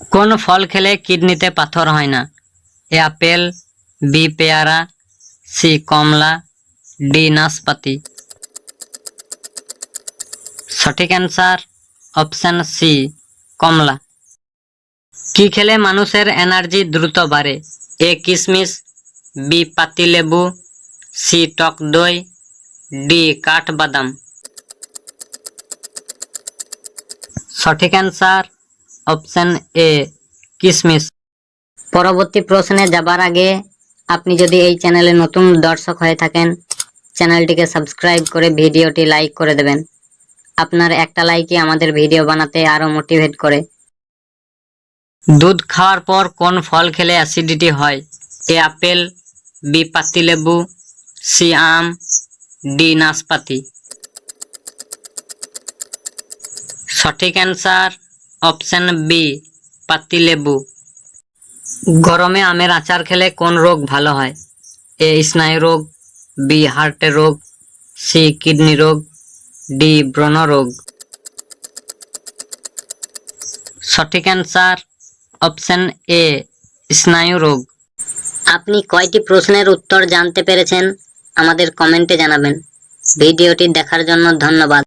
কোন ফল খেলে কিডনিতে পাথর হয় না? এ আপেল, বি পেয়ারা, সি কমলা, ডি নাশপাতি। সঠিক অ্যান্সার অপশন সি, কমলা। কি খেলে মানুষের এনার্জি দ্রুত বাড়ে? এ কিশমিশ, বি পাতিলেবু সি টক দই, ডি কাঠবাদাম। সঠিক অ্যান্সার অপশন এ, কিসমিস। পরবর্তী প্রশ্নে যাবার আগে আপনি যদি এই চ্যানেলে নতুন দর্শক হয়ে থাকেন, চ্যানেলটিকে সাবস্ক্রাইব করে ভিডিওটি লাইক করে দেবেন। আপনার একটা লাইকই আমাদের ভিডিও বানাতে আরও মোটিভেট করে। দুধ খাওয়ার পর কোন ফল খেলে অ্যাসিডিটি হয়? এ আপেল, বি পাতিলেবু সি আম, ডি নাশপাতি। সঠিক অ্যান্সার অপশন বি পাতিলেবু গরমে আমের আচার খেলে কোন রোগ ভালো হয়? এ, স্নায়ু রোগ, বি হার্টের রোগ, সি, কিডনি রোগ, ডি, ব্রণ রোগ। সঠিক অ্যান্সার, অপশন এ, স্নায়ু রোগ। আপনি কয়টি প্রশ্নের উত্তর জানতে পেরেছেন? আমাদের কমেন্টে জানাবেন। ভিডিওটি দেখার জন্য ধন্যবাদ।